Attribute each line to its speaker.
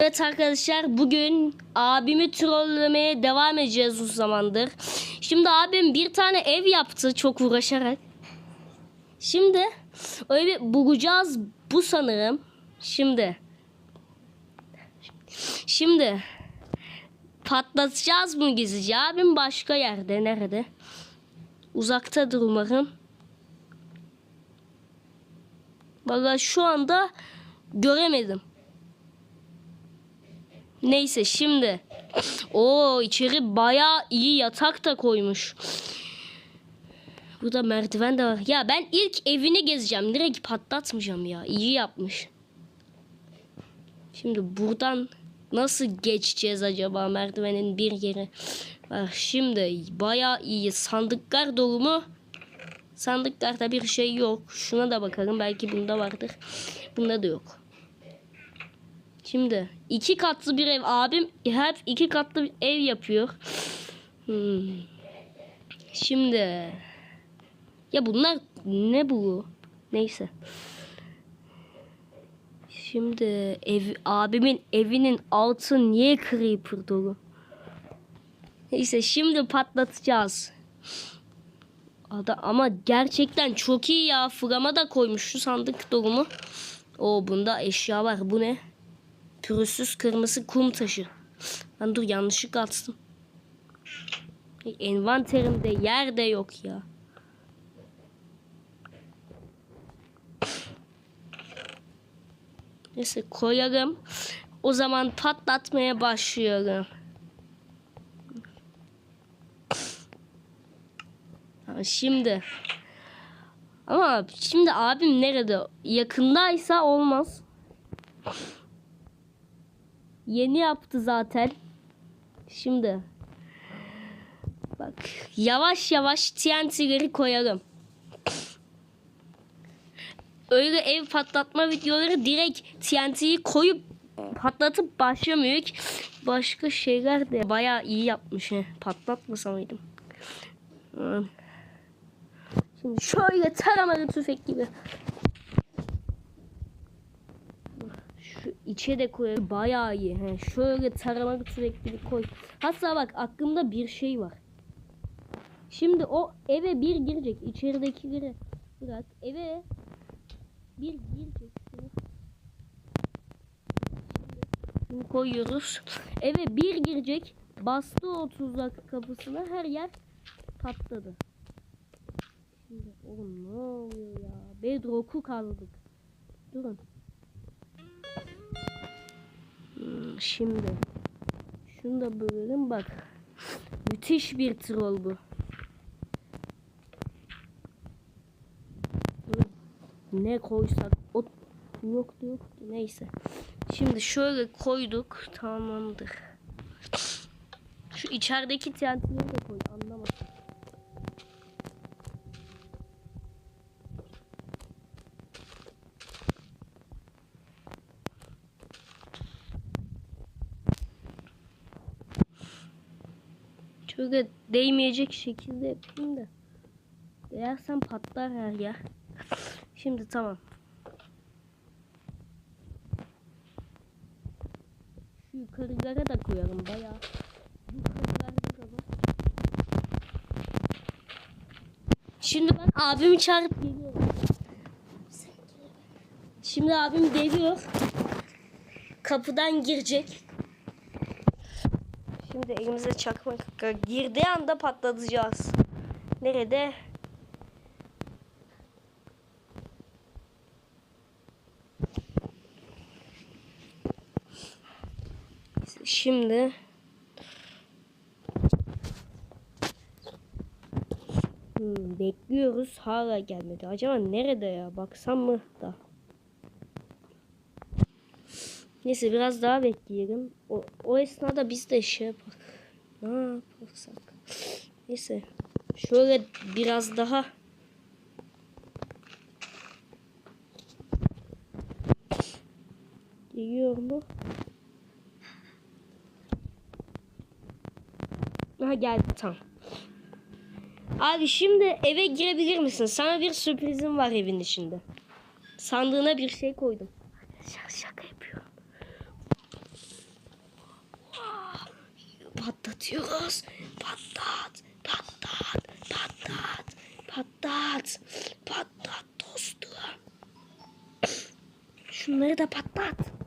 Speaker 1: Evet arkadaşlar bugün abimi trollemeye devam edeceğiz uzun zamandır. Şimdi abim bir tane ev yaptı çok uğraşarak. Şimdi öyle bir bulacağız bu sanırım. Şimdi. Şimdi patlatacağız bunu gizlice. Abim başka yerde. Nerede? Uzaktadır umarım. Valla şu anda göremedim. Neyse şimdi. O içeri bayağı iyi yatak da koymuş. Burada merdiven de var. Ya ben ilk evini gezeceğim. Direkt patlatmayacağım ya. İyi yapmış. Şimdi buradan nasıl geçeceğiz acaba merdivenin bir yeri? Bak şimdi bayağı iyi. Sandıklar dolu mu? Sandıklarda bir şey yok. Şuna da bakalım. Belki bunda vardır. Bunda da yok. Şimdi iki katlı bir ev. Abim hep iki katlı bir ev yapıyor. Hmm. Şimdi ya bunlar ne bu? Neyse. Şimdi ev abimin evinin altı niye creeper dolu? Neyse şimdi patlatacağız. Ada ama gerçekten çok iyi ya. Fırama da koymuş şu sandık dolu mu? O bunda eşya var. Bu ne? Pürüzsüz kırmızı kum taşı. Lan dur yanlışlıkla attım. Envanterimde yer de yok ya. Neyse koyarım. O zaman patlatmaya başlıyorum. Şimdi. Ama şimdi abim nerede? Yakındaysa olmaz. Yeni yaptı zaten. Şimdi. Bak yavaş yavaş TNT'leri koyarım. Öyle ev patlatma videoları direkt TNT'yi koyup patlatıp başlamıyor ki. Başka şeyler de bayağı iyi yapmış. He. Patlatmasamaydım. Hmm. Şimdi şöyle taramalı tüfek gibi. Şu içe de koy. Bayağı iyi. He. Şöyle taramalı tüfek gibi koy. Hatta bak aklımda bir şey var. Şimdi o eve bir girecek. İçeridekileri bırak. Eve bir girecek. Şimdi koyuyoruz. Eve bir girecek. Bastı o tuzak kapısına her yer patladı. Şimdi oğlum ne oluyor ya? Bedrock'u kazdık. Durun. Hmm, şimdi şunu da bölelim bak. Müthiş bir troll bu. Ne koysak o yoktu yoktu neyse. Şimdi şöyle koyduk tamamdır. Şu içerideki TNT'leri de koy anlamadım. Şöyle değmeyecek şekilde yapayım da. Değersen patlar her yer. Şimdi tamam. Şu yukarılara da koyalım bayağı. Yukarılarda da var. Şimdi ben abimi çağırıp geliyorum. Şimdi abim geliyor. Kapıdan girecek. Şimdi elimize çakmak girdiği anda patlatacağız. Nerede? Şimdi hmm, bekliyoruz hala gelmedi. Acaba nerede ya? Baksam mı da? Neyse biraz daha bekleyelim. O, o esnada biz de şey yapak. Ne yaparsak. Neyse. Şöyle biraz daha. Geliyor mu? Ha geldi tamam. Abi şimdi eve girebilir misin? Sana bir sürprizim var evin içinde. Sandığına bir şey koydum. Şaka, şaka yapıyorum. Patlatıyoruz. Patlat, patlat, patlat, patlat, patlat dostum. Şunları da patlat.